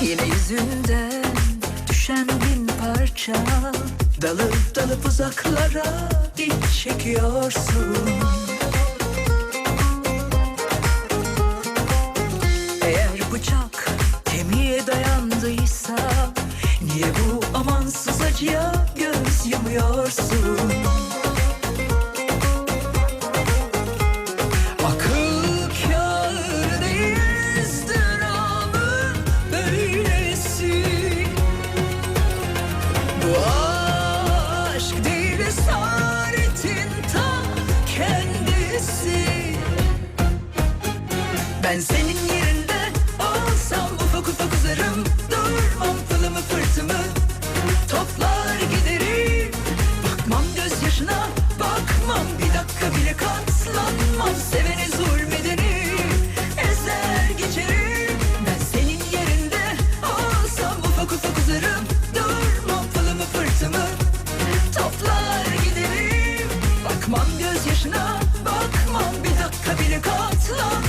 yüzünden düşen bin parça Dalıp dalıp uzaklara iç çekiyorsun Eğer bıçak kemiğe dayandıysa Niye bu amansız acıya göz yumuyorsun? Ben senin yerinde olsam ufak ufak uzarım. Durmam pılımı fırtımı toplar giderim. Bakmam gözyaşına bakmam bir dakika bile katlanmam. Sevene zulmedeni ezer geçerim. Ben senin yerinde olsam ufak ufak uzarım. Durmam pılımı fırtımı toplar giderim. Bakmam gözyaşına bakmam bir dakika bile katlanmam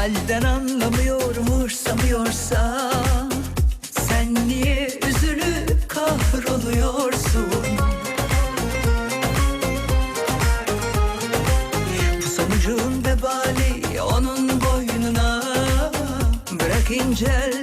halden anlamıyorum umursamıyorsa Sen niye üzülüp kahroluyorsun? Bu sonucun vebali onun boynuna Bırak inceldiği